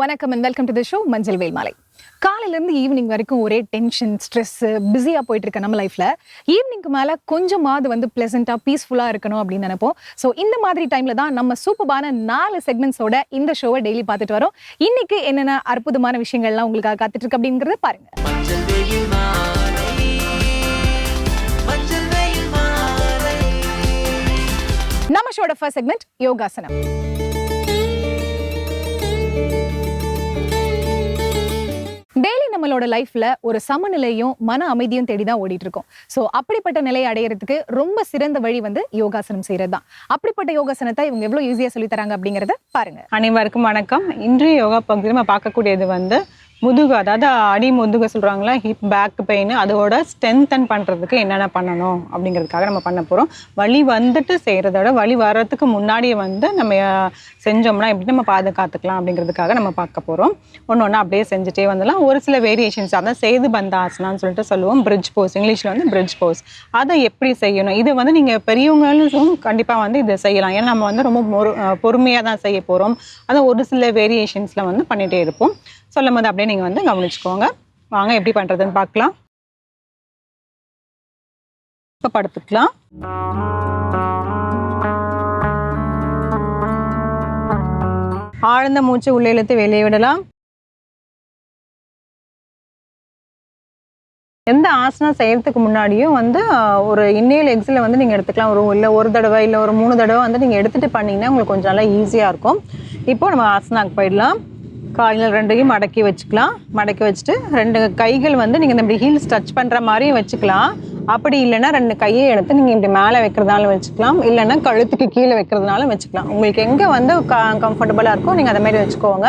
வணக்கம் and welcome to the show Manjal Vel Maalai காலையிலேருந்து evening வரைக்கும் ஒரே டென்ஷன் ஸ்ட்ரெஸ் பிஸியாக போயிட்டு இருக்க நம்ம லைஃப்ல ஈவினிங்க்கு மேலே கொஞ்சமாவது வந்து பிளசண்ட்டாக பீஸ்ஃபுல்லாக இருக்கணும் அப்படின்னு நினைப்போம். ஸோ இந்த மாதிரி டைம்ல தான் நம்ம சூப்பரான நாலு செக்மெண்ட்ஸோட இந்த ஷோவை டெய்லி பார்த்துட்டு வரோம். இன்னைக்கு என்னென்ன அற்புதமான விஷயங்கள்லாம் உங்களுக்காக காத்துட்டு இருக்கு அப்படிங்கறத பாருங்க. மஞ்சள் வெயில் மாலை மஞ்சள் வெயில் மாலை நம்ம ஷோட ஃபர்ஸ்ட் செக்மெண்ட் யோகாசனம். டெய்லி நம்மளோட லைஃப்ல ஒரு சமநிலையும் மன அமைதியும் தேடி தான் ஓடிட்டு இருக்கோம் ஸோ அப்படிப்பட்ட நிலையை அடையறதுக்கு ரொம்ப சிறந்த வழி வந்து யோகாசனம் செய்யறது தான் அப்படிப்பட்ட யோகாசனத்தை இவங்க எவ்வளவு ஈஸியா சொல்லி தராங்க அப்படிங்கறத பாருங்க. அனைவருக்கும் வணக்கம். இன்றைய யோகா பகுதியில் நம்ம பார்க்கக்கூடியது வந்து முதுகு அதாவது அடி முதுகு சொல்கிறாங்களா ஹிப் பேக் பெயின் அதோட ஸ்ட்ரென்தன் பண்ணுறதுக்கு என்னென்ன பண்ணணும் அப்படிங்கிறதுக்காக நம்ம பண்ண போகிறோம் வலி வந்துட்டு செய்கிறதோட விட வலி வர்றதுக்கு முன்னாடியே வந்து நம்ம செஞ்சோம்னா எப்படி நம்ம பாதுகாத்துக்கலாம் அப்படிங்கிறதுக்காக நம்ம பார்க்க போகிறோம் ஒன்று ஒன்று அப்படியே செஞ்சுட்டே வந்துடலாம். ஒரு சில வேரியேஷன்ஸ் அதான் சேது பந்தாசனான்னு சொல்லிட்டு சொல்லுவோம். பிரிட்ஜ் போஸ் இங்கிலீஷில் வந்து பிரிட்ஜ் போஸ் அதை எப்படி செய்யணும்? இது வந்து நீங்கள் பெரியவங்களும் கண்டிப்பாக வந்து இதை செய்யலாம். ஏன்னா நம்ம வந்து ரொம்ப பொறுமையாக தான் செய்ய போகிறோம் அதான் ஒரு சில வேரியேஷன்ஸில் வந்து பண்ணிகிட்டே இருப்போம். சொல்லும் போது அப்படியே நீங்கள் வந்து கவனிச்சுக்கோங்க. வாங்க எப்படி பண்ணுறதுன்னு பார்க்கலாம். இப்போ படுத்துக்கலாம். ஆழ்ந்த மூச்சு உள்ளே இழுத்து வெளியே விடலாம். எந்த ஆசனம் செய்யறதுக்கு முன்னாடியும் வந்து ஒரு இன்னேல் எக்ஸில் வந்து நீங்கள் எடுத்துக்கலாம். ஒரு இல்லை ஒரு தடவை இல்லை ஒரு மூணு தடவை வந்து நீங்கள் எடுத்துகிட்டு பண்ணிங்கன்னா உங்களுக்கு கொஞ்சம் நல்லா ஈஸியாக இருக்கும். இப்போ நம்ம ஆசனாக்கு போயிடலாம். கால்கள் ரெண்டையும் மடக்கி வச்சுக்கலாம். மடக்கி வச்சுட்டு ரெண்டு கைகள் வந்து நீங்கள் இந்த இப்படி ஹீல்ஸ் டச் பண்ணுற மாதிரியும் வச்சுக்கலாம். அப்படி இல்லைன்னா ரெண்டு கையை எடுத்து நீங்கள் இப்படி மேலே வைக்கிறதுனாலும் வச்சுக்கலாம். இல்லைன்னா கழுத்துக்கு கீழே வைக்கிறதுனாலும் வச்சுக்கலாம். உங்களுக்கு எங்கே வந்து கம்ஃபர்டபுளாக இருக்கோ நீங்கள் அதை மாதிரி வச்சுக்கோங்க.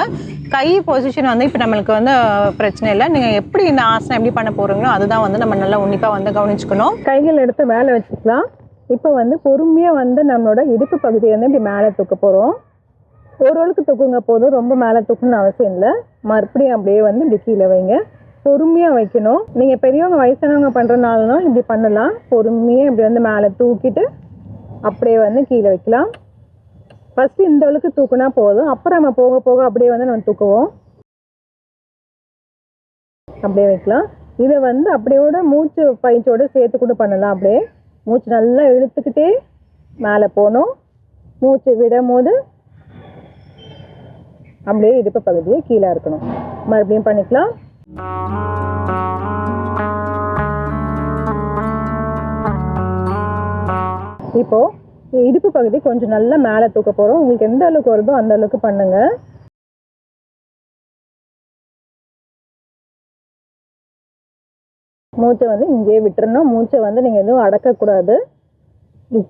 கை பொசிஷன் வந்து இப்போ நம்மளுக்கு வந்து பிரச்சனை இல்லை. நீங்கள் எப்படி இந்த ஆசனம் எப்படி பண்ண போகிறீங்களோ அதுதான் வந்து நம்ம நல்லா உன்னிப்பாக வந்து கவனிச்சுக்கணும். கைகள் எடுத்து மேலே வச்சுக்கலாம். இப்போ வந்து பொறுமையாக வந்து நம்மளோட இடுப்பு பகுதியை வந்து இப்படி மேலே தூக்க போகிறோம் ஓரளவுக்கு தூக்குங்க போதும். ரொம்ப மேலே தூக்கணும்னு அவசியம் இல்லை. மறுபடியும் அப்படியே வந்து இப்படி கீழே வைங்க. பொறுமையாக வைக்கணும். நீங்கள் பெரியவங்க வயசானவங்க பண்ணுறதுனாலும் இப்படி பண்ணலாம். பொறுமையாக இப்படி வந்து மேலே தூக்கிட்டு அப்படியே வந்து கீழே வைக்கலாம். ஃபஸ்ட்டு இந்த அளவுக்கு தூக்குனா போதும். அப்புறம் நம்ம போக போக அப்படியே வந்து நம்ம தூக்குவோம். அப்படியே வைக்கலாம். இதை வந்து அப்படியோட மூச்சு பயிற்சியோடு சேர்த்து கூட பண்ணலாம் அப்படியே. மூச்சு நல்லா இழுத்துக்கிட்டே மேலே போகணும். மூச்சு விடும் போது அப்படியே இடுப்பு பகுதியை கீழே இருக்கணும். மறுபடியும் பண்ணிக்கலாம். இப்போ இடுப்பு பகுதி கொஞ்சம் நல்லா மேலே தூக்க போகிறோம் உங்களுக்கு எந்த அளவுக்கு வருதோ அந்த அளவுக்கு பண்ணுங்க. மூச்சை வந்து இங்கேயே விட்டுறணும். மூச்சை வந்து நீங்கள் எதுவும் அடக்கக்கூடாது.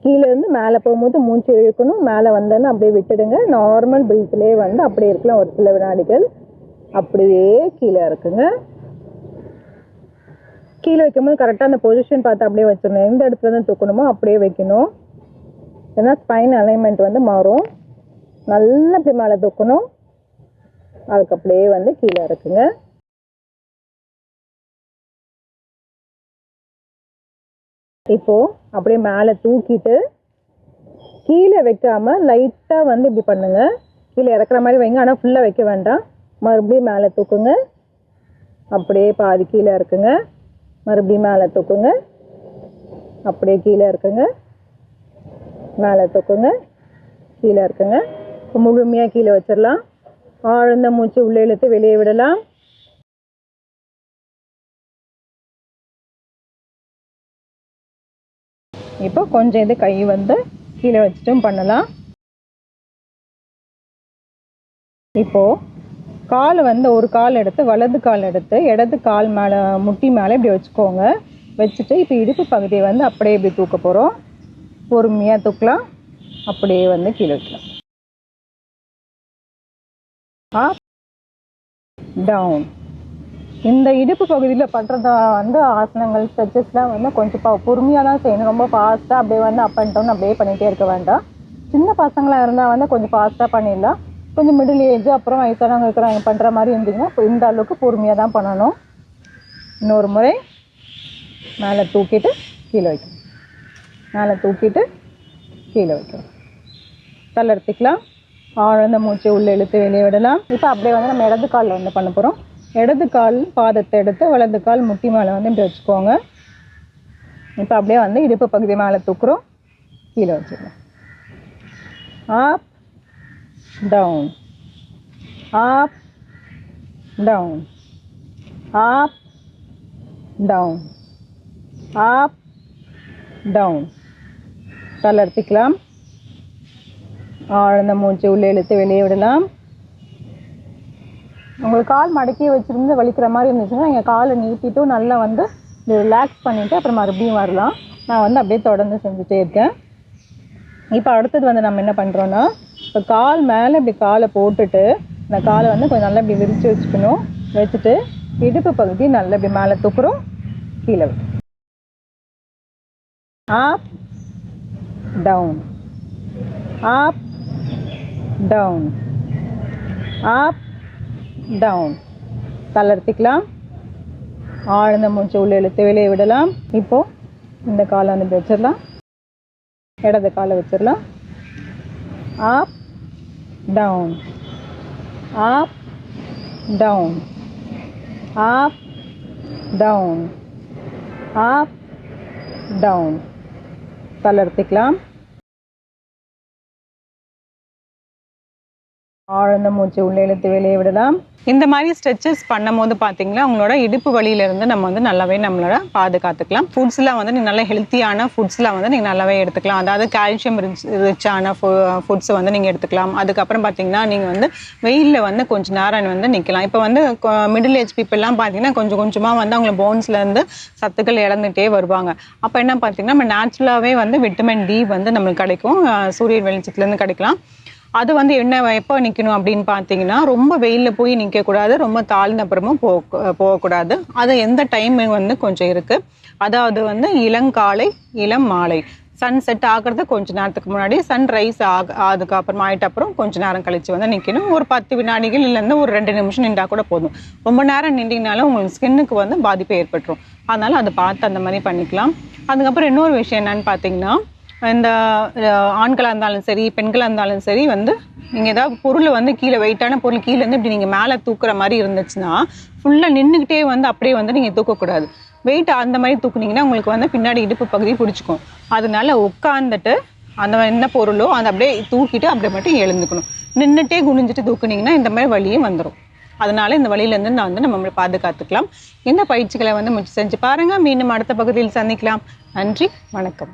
கீழேருந்து மேலே போகும்போது மூச்சு இழுக்கணும் மேலே வந்தோன்னு அப்படியே விட்டுடுங்க. நார்மல் பிரீத்லேயே வந்து அப்படியே இருக்கலாம் ஒரு சில வினாடிகள். அப்படியே கீழே இருக்குங்க கீழே வைக்கும்போது கரெக்டாக அந்த பொசிஷன் பார்த்து அப்படியே வச்சிடணும். எந்த இடத்துல இருந்து தூக்கணுமோ அப்படியே வைக்கணும். ஏன்னா ஸ்பைன் அலைன்மெண்ட் வந்து மாறும். நல்லா இப்படி மேலே தூக்கணும். அதுக்கு அப்படியே வந்து கீழே இருக்குங்க இப்போது அப்படியே மேலே தூக்கிட்டு கீழே வைக்காமல் லைட்டாக வந்து இப்படி பண்ணுங்க. கீழே இறக்குற மாதிரி வைங்க. ஆனால் ஃபுல்லாக வைக்க வேண்டாம். மறுபடியும் மேலே தூக்குங்க. அப்படியே பாதி கீழே இருக்குங்க மறுபடியும் மேலே தூக்குங்க. அப்படியே கீழே இருக்குங்க மேலே தூக்குங்க. கீழே இருக்குங்க முழுமையாக கீழே வச்சிடலாம். ஆழ்ந்த மூச்சு உள்ளே இழுத்து வெளியே விடலாம். இப்போ கொஞ்சம் இது கை வந்து கீழே வச்சுட்டும் பண்ணலாம். இப்போது கால் வந்து ஒரு கால் எடுத்து வலது கால் எடுத்து இடது கால் மேலே முட்டி மேலே இப்படி வச்சுக்கோங்க. வச்சுட்டு இப்போ இடுப்பு பகுதியை வந்து அப்படியே இப்படி தூக்க போகிறோம் பொறுமையாக தூக்கலாம். அப்படியே வந்து கீழே வைக்கலாம். அப் டவுன் இந்த இடுப்பு பகுதியில் பண்ணுறதா வந்து ஆசனங்கள் ஸ்ட்ரெச்சஸ்லாம் வந்து கொஞ்சம் பொறுமையாக தான் செய்யணும். ரொம்ப ஃபாஸ்ட்டாக அப்படியே வந்து அப் அண்ட் டவுன் அப்படியே பண்ணிகிட்டே இருக்க வேண்டாம். சின்ன பசங்களாக இருந்தால் வந்து கொஞ்சம் ஃபாஸ்ட்டாக பண்ணிடலாம். கொஞ்சம் மிடில் ஏஜ் அப்புறம் வயசானவங்க இருக்கிறாங்க பண்ணுற மாதிரி இருந்தீங்கன்னா இப்போ இந்த அளவுக்கு பொறுமையாக தான் பண்ணணும். இன்னொரு முறை மேலே தூக்கிட்டு கீழே வைக்கணும். மேலே தூக்கிட்டு கீழே வைக்கணும். தளர்த்திக்கலாம் ஆழ்ந்த மூச்சை உள்ளே இழுத்து வெளியே விடலாம். இப்போ அப்படியே வந்து நம்ம இடது காலில் வந்து பண்ண போகிறோம் இடது கால் பாதத்தை எடுத்து வலது கால் முட்டி மேலே வந்து இப்படி வச்சுக்கோங்க. இப்போ அப்படியே வந்து இடுப்பு பகுதி மேலே தூக்குறோம். கீழே வச்சுக்கலாம் up down up down up down up down தளர்த்திக்கலாம் ஆழ்ந்த மூச்சு உள்ளே இழுத்து வெளியே விடலாம். உங்களுக்கு கால் மடக்கி வச்சுருந்து வலிக்கிற மாதிரி இருந்துச்சுன்னா நீங்கள் காலை நீட்டிட்டும் நல்லா வந்து ரிலாக்ஸ் பண்ணிவிட்டு அப்புறம் மறுபடியும் வரலாம். நான் வந்து அப்படியே தொடர்ந்து செஞ்சுட்டே இருக்கேன். இப்போ அடுத்தது வந்து நம்ம என்ன பண்ணுறோன்னா இப்போ கால் மேலே இப்படி காலை போட்டுட்டு இந்த காலை வந்து கொஞ்சம் நல்லா இப்படி விரித்து வச்சுக்கணும். வச்சுட்டு இடுப்பு பகுதி நல்லா இப்படி மேலே தூக்குறோம் கீழே விட்டு down up down up down தளர்த்திக்கலாம். ஆழ்ந்த மூச்சு உள்ள இழுத்து வெளியே விடலாம். இப்போ இந்த காலை வந்து வச்சிடலாம். இடது காலை வச்சிடலாம். Up down up down up down up down தளர்த்திக்கலாம். ஆழ்ந்த மூச்சு உள்ளே இழுத்து வெளியே விடலாம். இந்த மாதிரி ஸ்ட்ரெச்சஸ் பண்ணும்போது பார்த்தீங்கன்னா உங்களோட இடுப்பு வழியிலேருந்து நம்ம வந்து நல்லாவே நம்மளோட பாதுகாத்துக்கலாம். ஃபுட்ஸ்லாம் வந்து நீங்கள் நல்ல ஹெல்த்தியான ஃபுட்ஸ்லாம் வந்து நீங்கள் நல்லாவே எடுத்துக்கலாம். அதாவது கால்சியம் ரிச் ரிச்சான ஃபுட்ஸ் வந்து நீங்கள் எடுத்துக்கலாம். அதுக்கப்புறம் பார்த்தீங்கன்னா நீங்கள் வந்து வெயிலில் வந்து கொஞ்ச நேரம் வந்து நிற்கலாம் இப்போ வந்து மிடில் ஏஜ் பீப்புளெலாம் பார்த்தீங்கன்னா கொஞ்சம் கொஞ்சமாக வந்து அவங்க போன்ஸ்லேருந்து சத்துக்கள் இழந்துகிட்டே வருவாங்க. அப்போ என்ன பார்த்தீங்கன்னா நம்ம நேச்சுரலாகவே வந்து விட்டமின் டி வந்து நம்மளுக்கு கிடைக்கும். சூரியன் சூரிய வெளிச்சத்துலேருந்து கிடைக்கலாம். அது வந்து என்ன எப்போ நிற்கணும் அப்படின்னு பார்த்தீங்கன்னா ரொம்ப வெயிலில் போய் நிற்கக்கூடாது ரொம்ப தாழ்ந்த அப்புறமும் போக போகக்கூடாது. அது எந்த டைம் வந்து கொஞ்சம் இருக்குது அதாவது வந்து இளங்காலை இளம் மாலை. சன் செட் ஆகிறது கொஞ்ச நேரத்துக்கு முன்னாடி சன் ரைஸ் ஆக அதுக்கப்புறம் ஆகிட்ட அப்புறம் கொஞ்ச நேரம் கழிச்சு வந்து நிற்கணும் ஒரு பத்து வினாடிகள் இல்லைன்னா ஒரு ரெண்டு நிமிஷம் நின்றா கூட போதும். ரொம்ப நேரம் நின்றீங்கனாலும் உங்களுக்கு ஸ்கின்னுக்கு வந்து பாதிப்பு ஏற்பட்டுரும். அதனால் அதை பார்த்து அந்த மாதிரி பண்ணிக்கலாம். அதுக்கப்புறம் இன்னொரு விஷயம் என்னன்னு பார்த்தீங்கன்னா இந்த uh, uh, ஆண்களாக இருந்தாலும் சரி பெண்களாக இருந்தாலும் சரி வந்து நீங்கள் ஏதாவது பொருள் வந்து கீழே வெயிட்டான பொருள் கீழேருந்து இப்படி நீங்கள் மேலே தூக்குற மாதிரி இருந்துச்சுன்னா ஃபுல்லாக நின்றுக்கிட்டே வந்து அப்படியே வந்து நீங்கள் தூக்கக்கூடாது. வெயிட் அந்த மாதிரி தூக்குனீங்கன்னா உங்களுக்கு வந்து பின்னாடி இடுப்பு பகுதி பிடிச்சிக்கும். அதனால உட்காந்துட்டு அந்த என்ன பொருளோ அதை அப்படியே தூக்கிட்டு அப்படியே மட்டும் எழுந்துக்கணும். நின்றுட்டே குனிஞ்சிட்டு தூக்குனீங்கன்னா இந்த மாதிரி வழியும் வந்துடும் அதனால இந்த வழியிலேருந்து நான் வந்து நம்ம பாதுகாத்துக்கலாம். இந்த பயிற்சிகளை வந்து முயற்சி செஞ்சு பாருங்கள் மீண்டும் அடுத்த பகுதியில் சந்திக்கலாம். நன்றி வணக்கம்.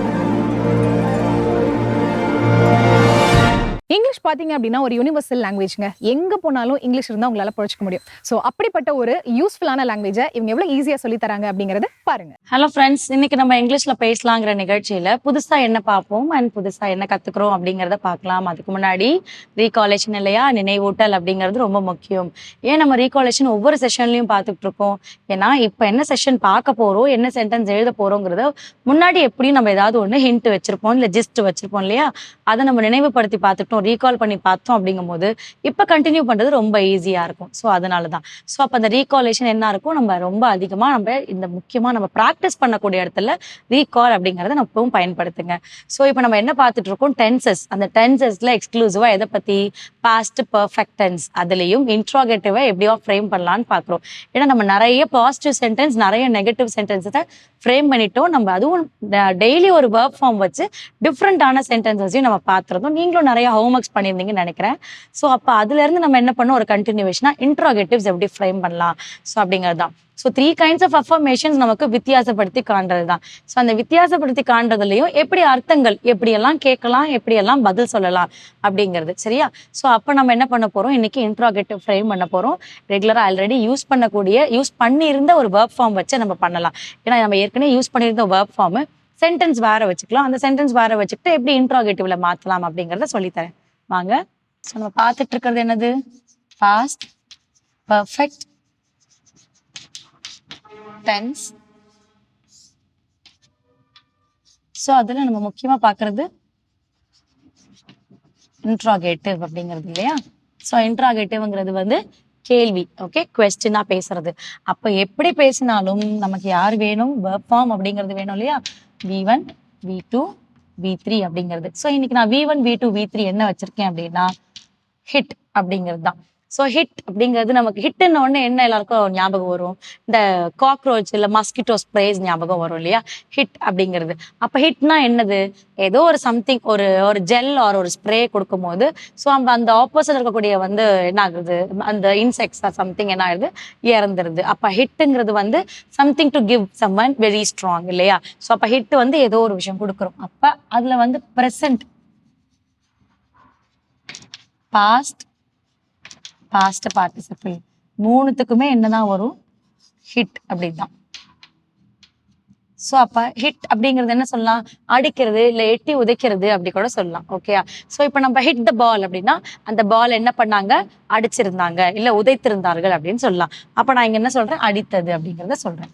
இங்கிலீஷ் பார்த்தீங்க அப்படின்னா ஒரு யூனிவர்சல் லாங்குவேஜ்ங்க எங்கே போனாலும் இங்கிலீஷ் இருந்தால் உங்களால் புழைச்சிக்க முடியும். ஸோ அப்படிப்பட்ட ஒரு யூஸ்ஃபுல்லான லாங்குவேஜை இவங்க எவ்வளோ ஈஸியாக சொல்லி தராங்க அப்படிங்கறத பாருங்க. ஹலோ ஃப்ரெண்ட்ஸ் இன்னைக்கு நம்ம இங்கிலீஷில் பேசலாங்கிற நிகழ்ச்சியில் புதுசாக என்ன பார்ப்போம் அண்ட் புதுசாக என்ன கத்துக்கிறோம் அப்படிங்கிறத பார்க்கலாம். அதுக்கு முன்னாடி ரீகாலேஷன் இல்லையா? நினைவூட்டல் அப்படிங்கிறது ரொம்ப முக்கியம். ஏன் நம்ம ரீகாலேஷன் ஒவ்வொரு செஷன்லையும் பார்த்துட்டு இருக்கோம்? ஏன்னா இப்போ என்ன செஷன் பார்க்க போகிறோம் என்ன சென்டென்ஸ் எழுத போகிறோங்கிறத முன்னாடி எப்படியும் நம்ம ஏதாவது ஒன்று ஹிண்ட் வச்சிருப்போம் இல்லை ஜிஸ்ட் வச்சிருப்போம் இல்லையா? அதை நம்ம நினைவுபடுத்தி பார்த்துட்டோம் ரீகால் பண்ணி பார்த்தோம் அப்படிங்கும் போது இப்போ கண்டினியூ பண்றது ரொம்ப ஈஸியா இருக்கும். ஸோ அதனால தான் ஸோ அப்போ அந்த ரீகாலேஷன் என்ன இருக்கும்? நம்ம ரொம்ப அதிகமா நம்ம இந்த முக்கியமா நம்ம ப்ராக்டிஸ் பண்ணக்கூடிய இடத்துல ரீகால் அப்படிங்கறத நம்ம இப்பவும் பயன்படுத்துங்க. ஸோ இப்போ நம்ம என்ன பார்த்துட்டு இருக்கோம்? டென்சஸ் அந்த டென்சஸ்ல எக்ஸ்க்ளூசிவாக எதை பத்தி? பாஸ்ட் பர்ஃபெக்ட் டென்ஸ் அதுலயும் இன்ட்ராகேட்டிவாக எப்படியோ ஃப்ரேம் பண்ணலாம்னு பார்க்குறோம். ஏன்னா நம்ம நிறைய பாசிட்டிவ் சென்டென்ஸ் நிறைய நெகட்டிவ் சென்டென்ஸை ஃப்ரேம் பண்ணிட்டோம். நம்ம அதுவும் டெய்லி ஒரு ஒர்க் ஃபார்ம் வச்சு டிஃப்ரெண்டான சென்டென்சஸையும் நம்ம பார்த்துருந்தோம். நீங்களும் நிறைய ஹோம்ஒர்க்ஸ் பண்ணியிருந்தீங்கன்னு நினைக்கிறேன். ஸோ அப்போ அதுலேருந்து நம்ம என்ன பண்ணோம் ஒரு கண்டினியூவேஷனாக இன்ட்ராகேட்டிவ்ஸ் எப்படி ஃப்ரேம் பண்ணலாம்? ஸோ அப்படிங்கிறது தான் so three kinds of affirmations நமக்கு வித்தியாசப்படுத்தி காண்றது தான் ஸோ அந்த வித்தியாசப்படுத்தி காண்றதுலையும் எப்படி அர்த்தங்கள் எப்படியெல்லாம் கேட்கலாம் எப்படியெல்லாம் பதில் சொல்லலாம் அப்படிங்கிறது சரியா? ஸோ அப்போ நம்ம என்ன பண்ண போறோம்? இன்னைக்கு இன்ட்ராகேட்டிவ் ஃப்ரேம் பண்ண போறோம். ரெகுலராக ஆல்ரெடி யூஸ் பண்ணக்கூடிய யூஸ் பண்ணியிருந்த ஒரு ஒர்க் ஃபார்ம் வச்சு நம்ம பண்ணலாம். ஏன்னா நம்ம ஏற்கனவே யூஸ் பண்ணியிருந்த ஒர்க் ஃபார்ம் சென்டென்ஸ் வேற வச்சுக்கலாம். அந்த சென்டென்ஸ் வேற வச்சுக்கிட்டு எப்படி இன்ட்ராகேட்டிவ்ல மாத்தலாம் அப்படிங்கறத சொல்லித்தரேன். வாங்க. நம்ம பார்த்துட்டு இருக்கிறது என்னது? பாஸ்ட் பர்ஃபெக்ட் டென்ஸ் ஸோ அதில் நம்ம முக்கியமாக பார்க்கறது இன்ட்ராகேட்டிவ் அப்படிங்கிறது இல்லையா? ஸோ இன்ட்ராகேட்டிவ்ங்கிறது வந்து கேள்வி ஓகே கொஸ்டினா பேசுறது. அப்ப எப்படி பேசினாலும் நமக்கு யார் வேணும்? Verb ஃபார்ம் அப்படிங்கிறது வேணும் இல்லையா? V one V two V three அப்படிங்கிறது. ஸோ இன்னைக்கு நான் V one V two V three என்ன வச்சிருக்கேன் அப்படின்னா ஹிட் அப்படிங்கிறது தான். ஸோ ஹிட் அப்படிங்கிறது நமக்கு ஹிட்னு உடனே என்ன எல்லாருக்கும் ஞாபகம் வரும்? இந்த காக்ரோச் இல்லை மஸ்கிட்டோ ஸ்ப்ரேஸ் ஞாபகம் வரும் இல்லையா? ஹிட் அப்படிங்கிறது. அப்போ ஹிட்னா என்னது? ஏதோ ஒரு சம்திங் ஒரு ஒரு ஜெல் ஆர் ஒரு ஸ்ப்ரே கொடுக்கும்போது ஸோ அந்த அந்த ஆப்போசிட் இருக்கக்கூடிய வந்து என்ன ஆகுது அந்த இன்செக்ட்ஸ் சம்திங் என்ன ஆகுது இறந்துருது. அப்போ ஹிட்டுங்கிறது வந்து something to give some one very strong இல்லையா? ஸோ அப்போ ஹிட் வந்து ஏதோ ஒரு விஷயம் கொடுக்குறோம். அப்போ அதில் வந்து ப்ரெசன்ட் பாஸ்ட் பாஸ்ட் பார்ட்டிசிபிள் மூணுத்துக்குமே என்னதான் வரும்? ஹிட் அப்படிதான். ஸோ அப்போ ஹிட் அப்படிங்கிறது என்ன சொல்லலாம்? அடிக்கிறது இல்லை எட்டி உதைக்கிறது அப்படி கூட சொல்லலாம். ஓகேயா ஸோ இப்போ நம்ம ஹிட் த பால் அப்படின்னா அந்த பால் என்ன பண்ணாங்க? அடிச்சிருந்தாங்க இல்லை உதைத்திருந்தார்கள் அப்படின்னு சொல்லலாம். அப்போ நான் இங்க என்ன சொல்றேன்? அடித்தது அப்படிங்கிறத சொல்றேன்.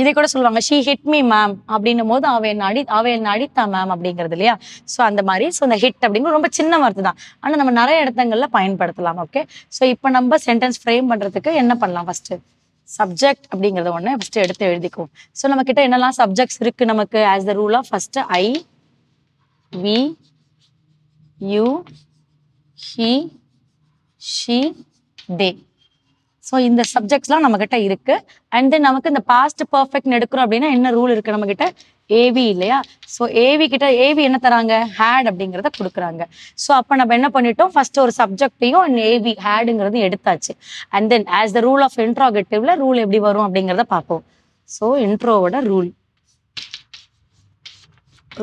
இதை கூட சொல்லுவாங்க ஷீ ஹிட் மீ மேம் அப்படின்னும் போது அவ என்ன அடி அவ என்ன அடித்தா மேம் அப்படிங்கிறது இல்லையா? ஸோ அந்த மாதிரி ஸோ இந்த ஹிட் அப்படிங்கிறது ரொம்ப சின்ன வார்த்தை தான். ஆனால் நம்ம நிறைய இடத்துங்களில் பயன்படுத்தலாம் ஓகே ஸோ இப்போ நம்ம சென்டென்ஸ் ஃப்ரேம் பண்ணுறதுக்கு என்ன பண்ணலாம் ஃபஸ்ட்டு சப்ஜெக்ட் அப்படிங்கிறத ஒன்று ஃபஸ்ட்டு எடுத்து எழுதிக்குவோம். ஸோ நம்ம கிட்ட என்னெல்லாம் சப்ஜெக்ட்ஸ் இருக்குது நமக்கு? As the rule of I we you he she they so இந்த சப்ஜெக்ட்ஸ்லாம் நம்ம கிட்ட இருக்கு. அண்ட் தென் நமக்கு இந்த பாஸ்ட் பர்ஃபெக்ட் எடுக்கிறோம் அப்படின்னா என்ன ரூல் இருக்கு நம்ம ஏவி இல்லையா? ஸோ ஏவி கிட்ட ஏவி என்ன தராங்க? ஹேட் அப்படிங்கிறத கொடுக்குறாங்க. ஸோ அப்போ நம்ம என்ன பண்ணிட்டோம்? ஃபர்ஸ்ட் ஒரு சப்ஜெக்டையும் அண்ட் ஏவி ஹேடுங்கிறது எடுத்தாச்சு. And then as the rule of இன்ட்ராகேட்டிவ்ல rule எப்படி வரும் அப்படிங்கிறத பார்ப்போம். ஸோ இன்ட்ரோவோட ரூல்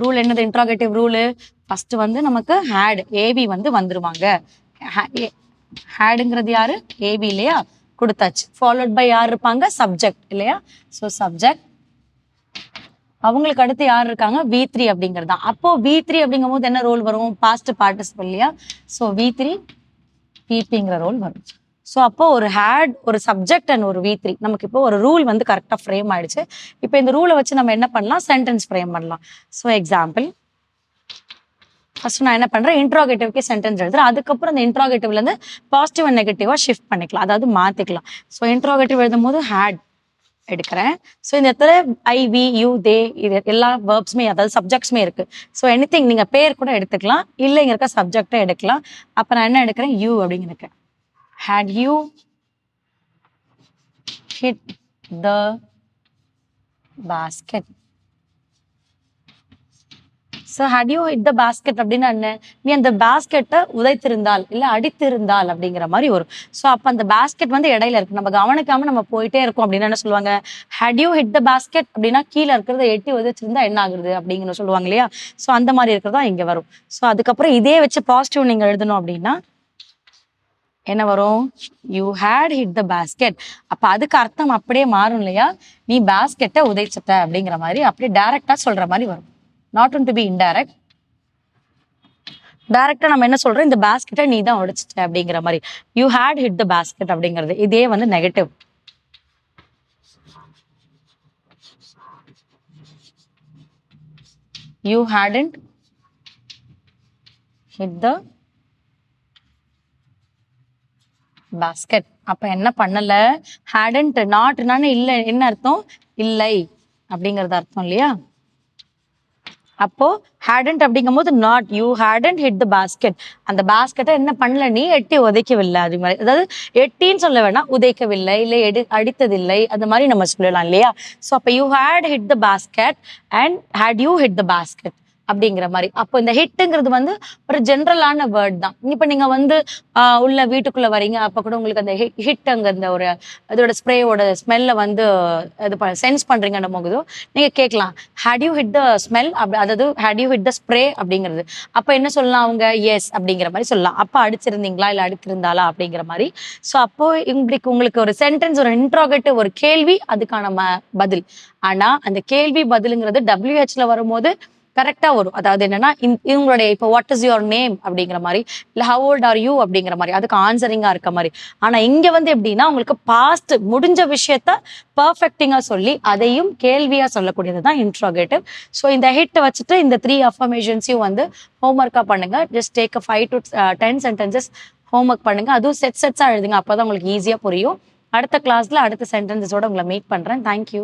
ரூல் என்னது? இன்ட்ராகேட்டிவ் ரூலு ஃபர்ஸ்ட் வந்து நமக்கு ஹேட் ஏவி வந்து வந்துருவாங்க. ஹேடுங்கிறது யாரு? ஏவி இல்லையா? கொடுத்தாச்சு. ஃபாலோட் பை யார் இருப்பாங்க? சப்ஜெக்ட் இல்லையா? ஸோ சப்ஜெக்ட் அவங்களுக்கு அடுத்து யார் இருக்காங்க? வி த்ரீ அப்படிங்கிறது தான் அப்போ வி த்ரீ அப்படிங்கும் போது என்ன ரோல் வரும்? பாஸ்ட் பார்ட்டிசிபல் இல்லையா? ஸோ வி த்ரீ பிபிங்கிற ரோல் வரும். ஸோ அப்போ ஒரு ஹேட் ஒரு சப்ஜெக்ட் அண்ட் ஒரு வி த்ரீ நமக்கு இப்போ ஒரு ரூல் வந்து கரெக்டாக ஃப்ரேம் ஆயிடுச்சு. இப்போ இந்த ரூலை வச்சு நம்ம என்ன பண்ணலாம்? சென்டென்ஸ் ஃப்ரேம் பண்ணலாம். ஸோ எக்ஸாம்பிள் ஃபர்ஸ்ட் நான் என்ன பண்றேன்? இன்ட்ராகேட்டிவ்க்கு சென்டென்ஸ் எழுதுறேன். அதுக்கப்புறம் அந்த இன்ட்ராகேட்டிவ்ல இருந்து பாசிட்டிவ் அண்ட் நெகட்டிவா ஷிஃப்ட் பண்ணிக்கலாம். அதாவது மாத்திக்கலாம். ஸோ இன்ட்ராகேட்டிவ் எழுதும் போது ஹேட் எடுக்கிறேன். ஸோ இந்த இடத்துல ஐ வி யூ தே இது எல்லா வேர்ப்ஸுமே அதாவது சப்ஜெக்ட்ஸுமே இருக்கு. ஸோ எனி திங் நீங்கள் பேர் கூட எடுத்துக்கலாம். இல்லை இங்கே இருக்க சப்ஜெக்டை எடுக்கலாம். அப்போ நான் என்ன எடுக்கிறேன்? யூ அப்படின்னு இருக்கேன் had you hit the basket so had you hit the basket அப்படின்னா என்ன நீ அந்த பேஸ்கெட்டை உதைத்திருந்தால் இல்லை அடித்திருந்தால் அப்படிங்கிற மாதிரி வரும். ஸோ அப்போ அந்த பாஸ்கெட் வந்து இடையில இருக்கு. நம்ம கவனிக்காம நம்ம போயிட்டே இருக்கோம் அப்படின்னு என்ன சொல்லுவாங்க? Had you hit the basket அப்படின்னா கீழே இருக்கிறத எட்டி உதைச்சிருந்தா என்ன ஆகுறது அப்படிங்கிற சொல்லுவாங்க இல்லையா? ஸோ அந்த மாதிரி இருக்கிறதா இங்கே வரும். ஸோ அதுக்கப்புறம் இதே வச்சு பாசிட்டிவ் நீங்கள் எழுதணும் அப்படின்னா என்ன வரும்? You had hit the basket அப்போ அதுக்கு அர்த்தம் அப்படியே மாறும் இல்லையா? நீ பேஸ்கெட்டை உதைச்சிட்ட அப்படிங்கிற மாதிரி அப்படியே டேரெக்டாக சொல்கிற மாதிரி வரும். Not one to be indirect டைரக்டா நம்ம என்ன சொல்றோம்? இந்த பேஸ்கெட்டை நீ தான் உடைச்சிட்ட அப்படிங்கிற மாதிரி. You had hit the basket அப்படிங்கிறது. இதே வந்து negative you hadn't hit the basket அப்ப என்ன பண்ணல? ஹேடன்ட் நாட்னானு இல்ல. என்ன அர்த்தம்? இல்லை. அப்படிங்கறது அர்த்தம் இல்லையா? அப்போ ஹேடன்ட் அப்படிங்கும்போது not you hadn't hit the basket அந்த பாஸ்கெட்டை என்ன பண்ணல? நீ எட்டி உதைக்கவில்லை அது மாதிரி. அதாவது எட்டின்னு சொல்ல வேணாம் உதைக்கவில்லை இல்லை எடு அடித்ததில்லை அந்த மாதிரி நம்ம சொல்லலாம் இல்லையா? ஸோ அப்போ you had hit the basket and had you hit the basket அப்படிங்கிற மாதிரி. அப்போ இந்த ஹிட்டுங்கிறது வந்து ஒரு ஜென்ரலான வேர்ட் தான். இப்போ நீங்க வந்து உள்ள வீட்டுக்குள்ளே வரீங்க அப்போ கூட உங்களுக்கு அந்த ஹிட் ஹிட் அங்க இந்த ஒரு இதோட ஸ்ப்ரேயோட ஸ்மெல்ல வந்து இது சென்ஸ் பண்றீங்கன்னும் போகுதோ நீங்கள் கேட்கலாம். Had you hit the smell அப்படி அதாவது had you hit the spray அப்படிங்கிறது. அப்போ என்ன சொல்லலாம் அவங்க? எஸ் அப்படிங்கிற மாதிரி சொல்லலாம். அப்போ அடிச்சிருந்தீங்களா? இல்லை அடித்திருந்தாளா? அப்படிங்கிற மாதிரி. ஸோ அப்போ இப்படி உங்களுக்கு ஒரு சென்டென்ஸ் ஒரு இன்ட்ராகேட்டிவ் ஒரு கேள்வி அதுக்கான ம- பதில். ஆனால் அந்த கேள்வி பதிலுங்கிறது டபிள்யூஹெச்ல வரும்போது கரெக்டா வரும். அதாவது என்னன்னா இந் இவங்களுடைய இப்போ வாட் இஸ் யுவர் நேம் அப்படிங்கிற மாதிரி இல்லை ஹவ் ஓல்ட் ஆர் யூ அப்படிங்கிற மாதிரி அதுக்கு ஆன்சரிங்கா இருக்க மாதிரி. ஆனா இங்க வந்து எப்படின்னா உங்களுக்கு பாஸ்ட் முடிஞ்ச விஷயத்த பர்ஃபெக்டிங்கா சொல்லி அதையும் கேள்வியா சொல்லக்கூடியது தான் இன்ட்ரோகேட்டிவ் ஸோ இந்த ஹிட் வச்சுட்டு இந்த த்ரீ அஃபர்மேஷன்ஸையும் வந்து ஹோம்ஒர்க்காக பண்ணுங்க. Just take a five to ten sentences homework பண்ணுங்க. அதுவும் செட் செட்ஸாக எழுதுங்க. அப்போ தான் உங்களுக்கு ஈஸியாக புரியும். அடுத்த கிளாஸ்ல அடுத்த சென்டென்சஸோட உங்களை மீட் பண்றேன். தேங்க்யூ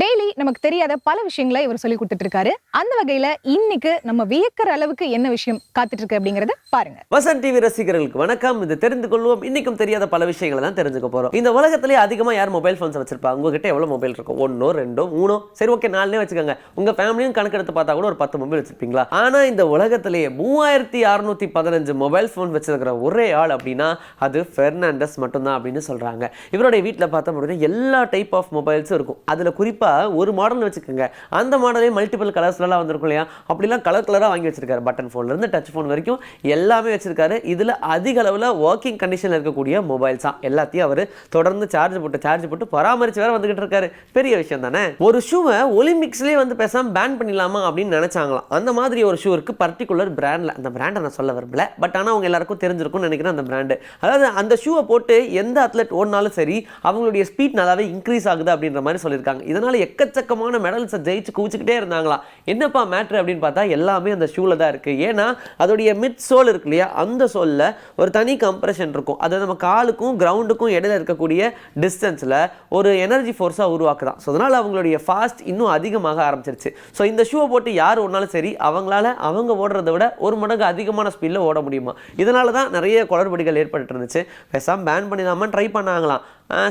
டெய்லி நமக்கு தெரியாத பல விஷயங்களை இவர் சொல்லி கொடுத்துட்டு இருக்காரு அந்த வகையில இன்னைக்கு நம்ம வியக்கிற அளவுக்கு என்ன விஷயம் காத்துட்டு இருக்கு அப்படிங்கறத பாருங்க. வசன் டிவி ரசிகர்களுக்கு வணக்கம். இது தெரிந்து கொள்வோம். இன்னைக்கும் தெரியாத பல விஷயங்களை தான் தெரிஞ்சுக்க போறோம். இந்த உலகத்திலே அதிகமா யார் மொபைல் ஃபோன்ஸ் வச்சிருப்பா? உங்ககிட்ட எவ்வளவு மொபைல் இருக்கும் ஒன்னோ ரெண்டோ மூணோ? சரி ஓகே நாலுனே வச்சுக்கோங்க. உங்க ஃபேமிலியும் கணக்கெடுத்து பார்த்தா கூட ஒரு பத்து மொபைல் வச்சிருப்பீங்களா? ஆனா இந்த உலகத்திலேயே மூவாயிரத்தி அறுநூத்தி பதினஞ்சு மொபைல் ஃபோன் வச்சிருக்கிற ஒரே ஆள் அப்படின்னா அது பெர்னாண்டஸ் மட்டும்தான் அப்படின்னு சொல்றாங்க. இவருடைய வீட்டில் பார்த்தோம் எல்லா டைப் ஆஃப் மொபைல்ஸும் இருக்கும். அதுல குறிப்பு ஒரு மாடல் வச்சுக்கோங்க. அந்த மாடலே மல்டிபிள் கலர்ஸ்லாம் வந்திருக்கும் இல்லையா? அப்படிலாம் கலர் கலராக வாங்கி வச்சிருக்காரு. பட்டன் ஃபோன்லேருந்து டச் ஃபோன் வரைக்கும் எல்லாமே வச்சிருக்காரு. இதில் அதிக அளவில் ஒர்க்கிங் கண்டிஷனில் இருக்கக்கூடிய மொபைல்ஸ் தான் எல்லாத்தையும் அவர் தொடர்ந்து சார்ஜ் போட்டு சார்ஜ் போட்டு பராமரித்து வேற வந்துகிட்டு இருக்காரு. பெரிய விஷயம் தானே? ஒரு ஷூவை ஒலிம்பிக்ஸ்லேயே வந்து பேசாமல் பேன் பண்ணிடலாமா அப்படின்னு நினச்சாங்களாம். அந்த மாதிரி ஒரு ஷூ இருக்குது பர்டிகுலர் பிராண்டில் அந்த பிராண்டை நான் சொல்ல விரும்பல. பட் ஆனால் அவங்க எல்லாருக்கும் தெரிஞ்சிருக்கும்னு நினைக்கிறேன் அந்த பிராண்டு அதாவது அந்த ஷூவை போட்டு எந்த அத்லெட் ஓடினாலும் சரி அவங்களுடைய ஸ்பீட் நல்லாவே இன்க்ரீஸ் ஆகுது அப்படின்ற மாதிரி சொல்லியிருக்காங்க. இதனால் எக்கச்சக்கமான மெடல்ஸை ஜெயிச்சு குவிச்சுக்கிட்டே இருந்தாங்களாம் என்னப்பா மேட்ரு அப்படின்னு பார்த்தா எல்லாமே அந்த ஷூவில் தான் இருக்குது ஏன்னா அதோடைய மிட் சோல் இருக்கு இல்லையா? அந்த சோலில் ஒரு தனி கம்ப்ரெஷன் இருக்கும். அது நம்ம காலுக்கும் கிரவுண்டுக்கும் இடையில இருக்கக்கூடிய டிஸ்டன்ஸில் ஒரு எனர்ஜி ஃபோர்ஸாக உருவாக்குதான். ஸோ அதனால் அவங்களுடைய ஃபாஸ்ட் இன்னும் அதிகமாக ஆரம்பிச்சிருச்சு. ஸோ இந்த ஷூவை போட்டு யார் ஓடினாலும் சரி அவங்களால அவங்க ஓடுறத விட ஒரு மடங்கு அதிகமான ஸ்பீடில் ஓட முடியுமா? இதனால தான் நிறைய குளறுபடிகள் ஏற்பட்டு இருந்துச்சு. பேசாமல் பேன் பண்ணிடலாமான்னு ட்ரை பண்ணாங்களாம்.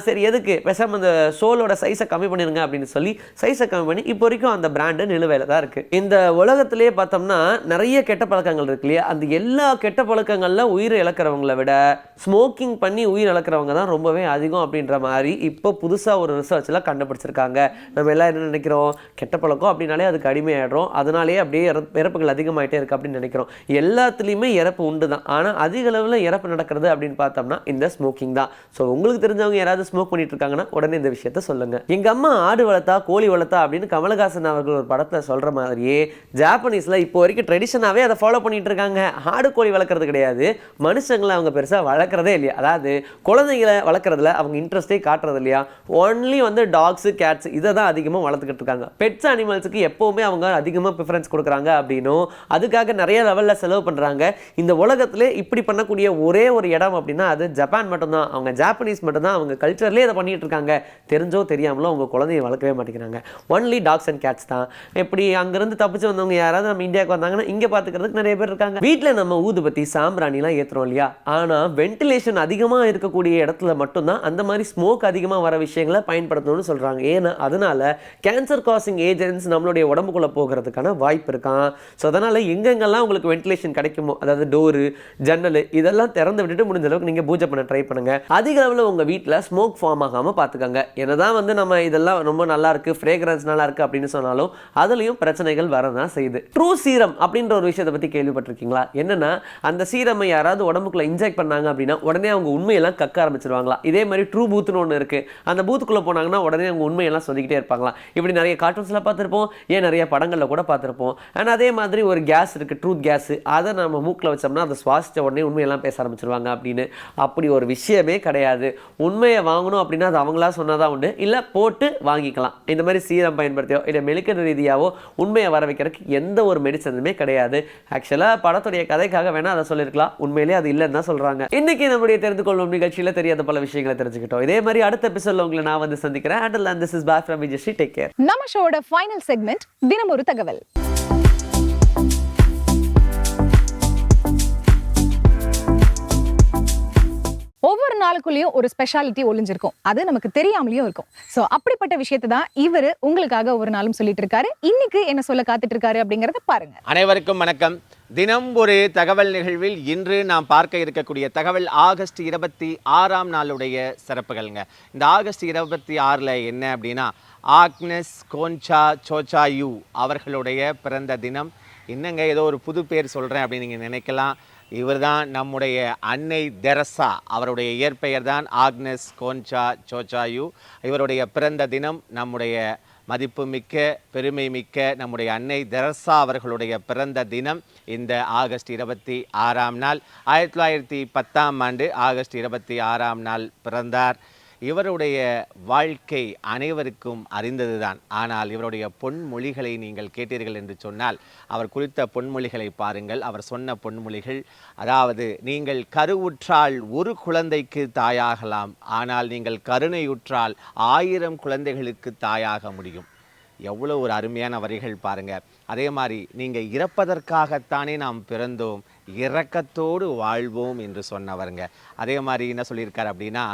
சரி எதுக்கு? பேசாமல் அந்த சோலோட சைஸை கம்மி பண்ணிடுங்க அப்படின்னு சொல்லி சைஸை கம்மி பண்ணி இப்போ வரைக்கும் அந்த பிராண்டு நிலுவையில் தான் இருக்குது இந்த உலகத்திலேயே பார்த்தோம்னா நிறைய கெட்ட பழக்கங்கள் இருக்கு இல்லையா? அந்த எல்லா கெட்ட பழக்கங்களில் உயிரை இழக்கிறவங்கள விட ஸ்மோக்கிங் பண்ணி உயிர் இழக்கிறவங்க தான் ரொம்பவே அதிகம் அப்படின்ற மாதிரி இப்போ புதுசாக ஒரு ரிசர்ச்சில் கண்டுபிடிச்சிருக்காங்க. நம்ம எல்லாம் என்ன நினைக்கிறோம்? கெட்ட பழக்கம் அப்படின்னாலே அதுக்கு அடிமையாயிடுறோம். அதனாலேயே அப்படியே இறப்புகள் அதிகமாகிட்டே இருக்கு அப்படின்னு நினைக்கிறோம். எல்லாத்துலேயுமே இறப்பு உண்டு தான் ஆனால் அதிக அளவில் இறப்பு நடக்கிறது அப்படின்னு பார்த்தோம்னா இந்த ஸ்மோக்கிங் தான். ஸோ உங்களுக்கு தெரிஞ்சவங்க யாராவது ஸ்மோக் பண்ணிட்டு இருக்காங்கன்னா உடனே இந்த விஷயத்த சொல்லுங்க. எங்க அம்மா ஆடு வளர்த்தா கோழி வளர்த்தா அப்படின்னு கமலஹாசன் அவர்கள் ஒரு படத்தில் சொல்ற மாதிரியே ஜாப்பனீஸ்ல இப்போ வரைக்கும் ட்ரெடிஷனாகவே அதை ஃபாலோ பண்ணிட்டு இருக்காங்க ஆடு கோழி வளர்க்குறது கிடையாது. மனுஷங்களை அவங்க பெருசாக வளர்க்குறதே இல்லையா? அதாவது குழந்தைங்களை வளர்க்குறதுல அவங்க இன்ட்ரெஸ்டே காட்டுறது இல்லையா? ஒன்லி வந்து டாக்ஸு கேட்ஸ் இதை தான் அதிகமாக வளர்த்துக்கிட்டு இருக்காங்க. பெட்ஸ் அனிமல்ஸுக்கு எப்போவுமே அவங்க அதிகமாக ப்ரிஃபரன்ஸ் கொடுக்குறாங்க அப்படின்னும். அதுக்காக நிறைய லெவலில் செலவு பண்ணுறாங்க இந்த உலகத்திலே இப்படி பண்ணக்கூடிய ஒரே ஒரு இடம் அப்படின்னா அது ஜப்பான் மட்டும்தான். அவங்க ஜாப்பனீஸ் மட்டும்தான் அவங்க கல்ச்சர்லேயே இதை பண்ணிகிட்டு இருக்காங்க. தெரிஞ்சோ தெரியாமலோ அவங்க குழந்தைய வளர்க்கவே மாட்டேங்கிறாங்க. ஒன்லி டாக்ஸ் அண்ட் கேட்ஸ் தான். எப்படி அங்கேருந்து தப்பிச்சு வந்தவங்க யாராவது நம்ம இந்தியாவுக்கு வந்தாங்கன்னா இங்கே பார்த்துக்கிறதுக்கு நிறைய பேர் இருக்காங்க. வீட்டில் நம்ம ஊதுபத்தி சாம்பிராணிலாம் ஏற்றுறோம் இல்லையா? ஆனால் வென்டிலேஷன் அதிகமாக இருக்கக்கூடிய இடத்துல மட்டும்தான் அந்த மாதிரி ஸ்மோக் அதிகமாக வர விஷயங்களை பயன்படுத்தணும்னு சொல்கிறாங்க ஏன்னா அதனால கேன்சர் காசிங் ஏஜென்ட்ஸ் நம்மளுடைய உடம்புக்குள்ளே போகிறதுக்கான வாய்ப்பு இருக்கான் ஸோ அதனால் எங்கெங்கெல்லாம் உங்களுக்கு வென்டிலேஷன் கிடைக்குமோ அதாவது டோரு ஜன்னல் இதெல்லாம் திறந்து விட்டுட்டு முடிஞ்ச அளவுக்கு நீங்கள் பூஜை பண்ண ட்ரை பண்ணுங்கள் அதிக அளவில் உங்கள் வீட்டில் ஸ்மோக் ஃபார்ம் ஆகாமல் பார்த்துக்கோங்க. என்னதான் வந்து நம்ம இதெல்லாம் ரொம்ப நல்லா இருக்கு ஃப்ரேக்ரன்ஸ் நல்லா இருக்கு அப்படின்னு சொன்னாலும் அதுலேயும் பிரச்சனைகள் வரதான் செய்யுது. ட்ரூ சீரம் அப்படின்ற ஒரு விஷயத்தை பற்றி கேள்விப்பட்டிருக்கீங்களா? என்னென்னா அந்த சீரமை யாராவது உடம்புக்குள்ள இன்ஜெக்ட் பண்ணாங்க அப்படின்னா உடனே அவங்க உண்மையெல்லாம் கக்க ஆரம்பிச்சிருவாங்களா? இதே மாதிரி ட்ரூ பூத்துன்னு ஒன்று இருக்கு. அந்த பூத்துக்குள்ளே போனாங்கன்னா உடனே அவங்க உண்மையெல்லாம் சொல்லிக்கிட்டே இருப்பாங்களா? இப்படி நிறைய கார்ட்டூன்ஸில் பார்த்துருப்போம் ஏன் நிறைய படங்களில் கூட பார்த்துருப்போம். அண்ட் அதே மாதிரி ஒரு கேஸ் இருக்குது ட்ரூத் கேஸ் அதை நம்ம மூக்கில் வச்சோம்னா அதை சுவாசித்த உடனே உண்மையெல்லாம் பேச ஆரம்பிச்சிருவாங்க அப்படின்னு. அப்படி ஒரு விஷயமே கிடையாது. உண்மையை வாங்கணும் அப்படின்னா அது அவங்களா சொன்னதான் உண்டு. இல்லை போட்டு வாங்கிக்கலாம். இந்த மாதிரி சீரம் பயன்படுத்தியோ இல்லை மெழுக்கல் ரீதியாவோ உண்மையை வர வைக்கிறதுக்கு எந்த ஒரு மெடிசனுமே கிடையாது. ஆக்சுவலாக படத்துடைய கதைக்காக வேணா அதை சொல்லியிருக்கலாம். உண்மையிலே அது இல்லைன்னு தான் சொல்கிறாங்க இன்னைக்கு நம்முடைய தெரிந்து கொள்ளும் நிகழ்ச்சியில் தெரியாத பல விஷயங்களை தெரிஞ்சுக்கிட்டோம். இதே மாதிரி அடுத்த எபிசோட உங்களை நான் வந்து சந்திக்கிறேன். And this is back from Vijay take care நம்ம ஷோட ஃபைனல் செக்மெண்ட் தினம் ஒரு தகவல். ஒவ்வொரு நாளுக்குள்ளேயும் ஒரு ஸ்பெஷாலிட்டி ஒளிஞ்சிருக்கும். அது நமக்கு தெரியாமலேயும் இருக்கும். சோ அப்படிப்பட்ட விஷயத்தை தான் இவர் உங்களுக்காக ஒரு நாளும் சொல்லிட்டு இருக்காரு. இன்னைக்கு என்ன சொல்ல காத்துட்டு இருக்காரு அப்படிங்கறத பாருங்க. அனைவருக்கும் வணக்கம். தினம் ஒரு தகவல் நிகழ்வில் இன்று நாம் பார்க்க இருக்கக்கூடிய தகவல் ஆகஸ்ட் இருபத்தி ஆறாம் நாளுடைய சிறப்புகள்ங்க. இந்த ஆகஸ்ட் இருபத்தி ஆறில் என்ன அப்படின்னா ஆக்னஸ் கோன்சா சோச்சா யூ அவர்களுடைய பிறந்த தினம். என்னங்க ஏதோ ஒரு புது பேர் சொல்கிறேன் அப்படின்னு நீங்கள் நினைக்கலாம். இவர்தான் நம்முடைய அன்னை தெரசா. அவருடைய இயற்பெயர் தான் ஆக்னஸ் கோன்சா சோச்சாயு. இவருடைய பிறந்த தினம் நம்முடைய மதிப்புமிக்க பெருமை மிக்க நம்முடைய அன்னை தெரசா அவர்களுடைய பிறந்த தினம் இந்த ஆகஸ்ட் இருபத்தி ஆறாம் நாள். ஆயிரத்தி தொள்ளாயிரத்தி பத்தாம் ஆண்டு ஆகஸ்ட் இருபத்தி ஆறாம் நாள் பிறந்தார். இவருடைய வாழ்க்கை அனைவருக்கும் அறிந்ததுதான். ஆனால் இவருடைய பொன்மொழிகளை நீங்கள் கேட்டீர்கள் என்று சொன்னால் அவர் குறித்த பொன்மொழிகளை பாருங்கள். அவர் சொன்ன பொன்மொழிகள் அதாவது நீங்கள் கருவுற்றால் ஒரு குழந்தைக்கு தாயாகலாம் ஆனால் நீங்கள் கருணையுற்றால் ஆயிரம் குழந்தைகளுக்கு தாயாக முடியும். எவ்வளோ ஒரு அருமையான வரிகள் பாருங்க. அதே மாதிரி நீங்கள் இறப்பதற்காகத்தானே நாம் பிறந்தோம் இரக்கத்தோடு வாழ்வோம் என்று சொன்னவருங்க. அதே மாதிரி என்ன சொல்லியிருக்கார் அப்படின்னா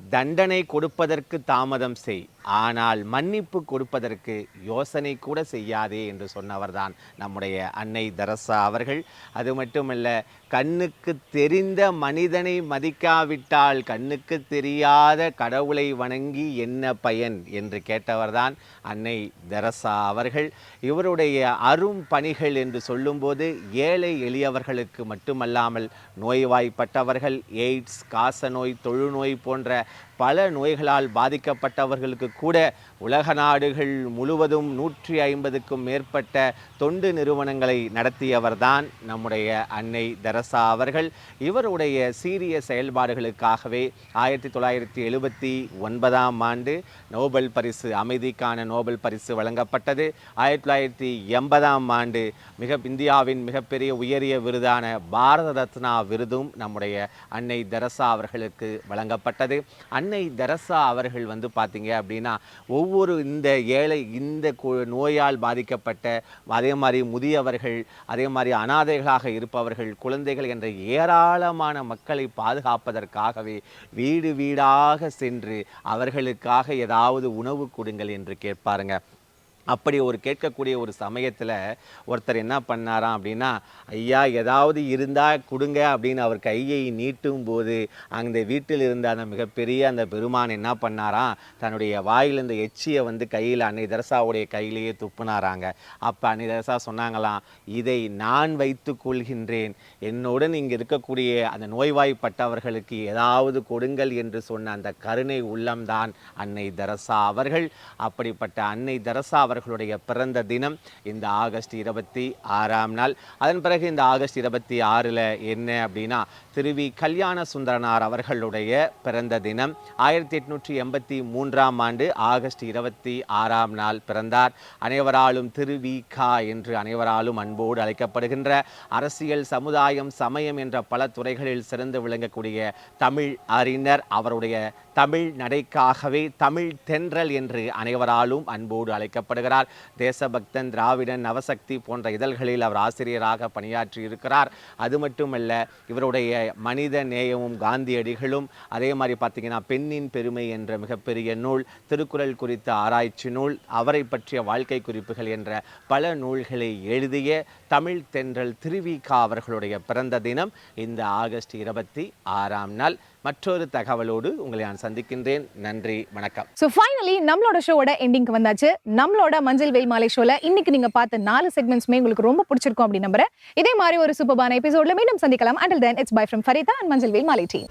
தண்டனை கொடுப்பதற்கு தாமதம் செய். ஆனால் மன்னிப்பு கொடுப்பதற்கு யோசனை கூட செய்யாதே என்று சொன்னவர்தான் நம்முடைய அன்னை தெரசா அவர்கள். அது மட்டுமல்ல கண்ணுக்கு தெரிந்த மனிதனை மதிக்காவிட்டால் கண்ணுக்கு தெரியாத கடவுளை வணங்கி என்ன பயன் என்று கேட்டவர்தான் அன்னை தெரசா அவர்கள். இவருடைய அரும் பணிகள் என்று சொல்லும்போது ஏழை எளியவர்களுக்கு மட்டுமல்லாமல் நோய்வாய்ப்பட்டவர்கள் எய்ட்ஸ் காசநோய் தொழுநோய் போன்ற பல நோய்களால் பாதிக்கப்பட்டவர்களுக்கு கூட உலக நாடுகள் முழுவதும் நூற்றி ஐம்பதுக்கும் மேற்பட்ட தொண்டு நிறுவனங்களை நடத்தியவர்தான் நம்முடைய அன்னை தரசா அவர்கள். இவருடைய சீரிய செயல்பாடுகளுக்காகவே ஆயிரத்தி தொள்ளாயிரத்தி எழுபத்தி ஒன்பதாம் ஆண்டு நோபல் பரிசு அமைதிக்கான நோபல் பரிசு வழங்கப்பட்டது. ஆயிரத்தி தொள்ளாயிரத்தி எண்பதாம் ஆண்டு மிக இந்தியாவின் மிகப்பெரிய உயரிய விருதான பாரத ரத்னா விருதும் நம்முடைய அன்னை தெரசா அவர்களுக்கு வழங்கப்பட்டது. அன்னை தெரசா அவர்கள் வந்து பார்த்தீங்க அப்படின்னா ஒவ்வொரு இந்த ஏழை இந்த கு- நோயால் பாதிக்கப்பட்ட அதே மாதிரி முதியவர்கள் அதே மாதிரி அனாதைகளாக இருப்பவர்கள் குழந்தைகள் என்ற ஏராளமான மக்களை பாதுகாப்பதற்காகவே வீடு வீடாக சென்று அவர்களுக்காக ஏதாவது உணவு கொடுங்கள் என்று கேட்பாருங்க. அப்படி ஒரு கேட்கக்கூடிய ஒரு சமயத்தில் ஒருத்தர் என்ன பண்ணாராம் அப்படின்னா ஐயா ஏதாவது இருந்தால் கொடுங்க அப்படின்னு அவர் கையை நீட்டும் போது அந்த வீட்டில் இருந்த அந்த மிகப்பெரிய அந்த பெருமான் என்ன பண்ணாராம் தன்னுடைய வாயில் இந்த எச்சியை வந்து கையில் அன்னை தரசாவுடைய கையிலேயே துப்புனாராங்க. அப்போ அன்னை தரசா சொன்னாங்களாம் இதை நான் வைத்து கொள்கின்றேன். என்னுடன் இங்கே இருக்கக்கூடிய அந்த நோய்வாய்ப்பட்டவர்களுக்கு ஏதாவது கொடுங்கள் என்று சொன்ன அந்த கருணை உள்ளம்தான் அன்னை தரசா அவர்கள். அப்படிப்பட்ட அன்னை தரசா அவர் அவர்களுடைய பிறந்த தினம் இந்த ஆகஸ்ட் இருபத்தி ஆறாம் நாள். அதன் பிறகு இந்த ஆகஸ்ட் இருபத்தி ஆறில் என்ன அப்படின்னா திருவி கல்யாண சுந்தரனார் அவர்களுடைய பிறந்த தினம். ஆயிரத்தி எட்நூற்றி எண்பத்தி மூன்றாம் ஆண்டு ஆகஸ்ட் இருபத்தி ஆறாம் நாள் பிறந்தார். அனைவராலும் திருவி கா என்று அனைவராலும் அன்போடு அழைக்கப்படுகின்ற அரசியல் சமுதாயம் சமயம் என்ற பல துறைகளில் சிறந்து விளங்கக்கூடிய தமிழ் அறிஞர். அவருடைய தமிழ் நடைக்காகவே தமிழ் தென்றல் என்று அனைவராலும் அன்போடு அழைக்கப்படுகிறார். தேசபக்தன் திராவிடன் நவசக்தி போன்ற இதழ்களில் அவர் ஆசிரியராக பணியாற்றி இருக்கிறார். அது மட்டுமல்ல இவருடைய மனித நேயமும் காந்தியடிகளும் அதே மாதிரி பார்த்தீங்கன்னா பெண்ணின் பெருமை என்ற மிகப்பெரிய நூல் திருக்குறள் குறித்த ஆராய்ச்சி நூல் அவரை பற்றிய வாழ்க்கை குறிப்புகள் என்ற பல நூல்களை எழுதிய தமிழ் தென்றல் திருவிகா அவர்களுடைய பிறந்த தினம் இந்த ஆகஸ்ட் இருபத்தி ஆறாம் நாள். மற்றொரு தகவலோடு உங்களை நான் சந்திக்கின்றேன். நன்றி வணக்கம். ஸோ ஃபைனலி நம்மளோட ஷோவோட எண்டிங்க்கு வந்தாச்சு. நம்மளோட மஞ்சள் வெயில் மாலை ஷோல இன்னைக்கு நீங்க பார்த்த நாலு செக்மெண்ட்ஸ்மே உங்களுக்கு ரொம்ப பிடிச்சிருக்கும் அப்படின்னு நம்புறேன். இதே மாதிரி ஒரு சூப்பரான எபிசோட்ல மீண்டும் சந்திக்கலாம். Until then it's bye from Farida and Manjal Veyil Maalai team